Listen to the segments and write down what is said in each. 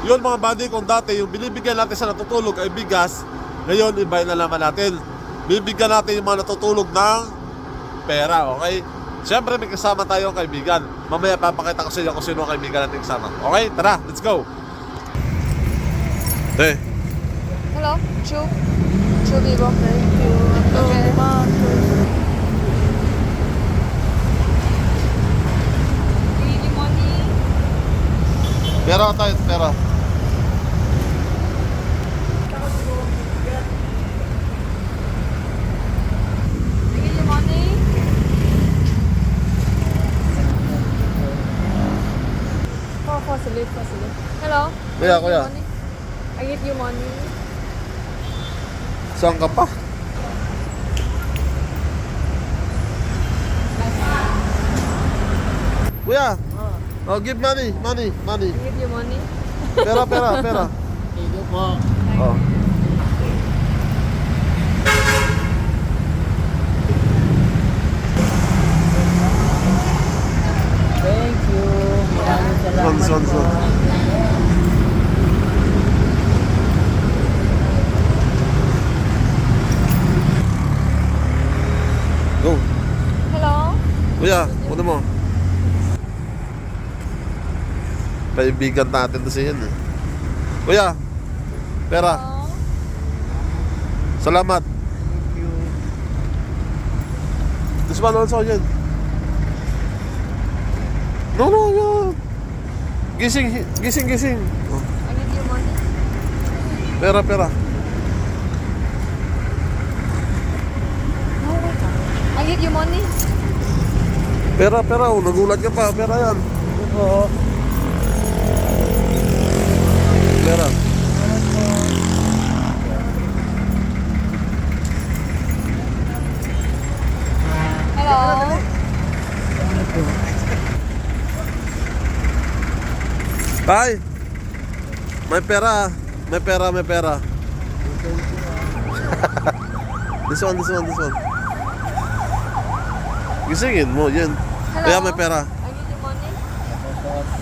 Yun mga buddy, kung dati yung binibigyan natin sa natutulog ay bigas, ngayon iba na naman natin. Bibigyan natin yung mga natutulog ng pera, okay? Siyempre may kasama tayong kaibigan. Mamaya papakita ko sa inyo kung sino ang kaibigan natin kasama. Okay, tara, let's go! Eh, Hello, Chu. Chu Vivo. Thank you. Okay. Give pera tayo, pera. I give you money. For, for sleep, for sleep. Hello. Kuya, I give you kuya. money. I give you money. Saan ka pa? Kuya, oh, give money, money, money. Give you money. Pera, pera, pera. Thank you po. Oh. Thank you. Maraming salamat Son, son, po. son. Go. Hello. Kuya, kunin mo. Kaibigan natin to si yan eh. Kuya, pera. Salamat. Thank you. This one also yan. No, no, no. Gising, gising, gising. Oh, I give you money. pera, pera. No, wait. I give you money. Pera, pera. Oh, nagulat ka pa. Pera yan. Thank Pera. Hello. Tay! May pera. May pera, may pera. this one, this one, this one. Gisingin mo, yan. Hello. Kaya may pera. I give you money. Hello.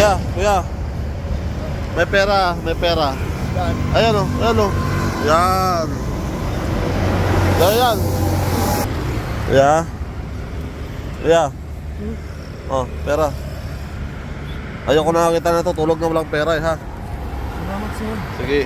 Kuya, kuya. May pera, may pera. Ayan o, ayan o. Yan. Yan, yan. Kuya. Kuya. Oh, pera. Ayoko nakakita na to, tulog na walang pera eh ha. Salamat sir. Sige.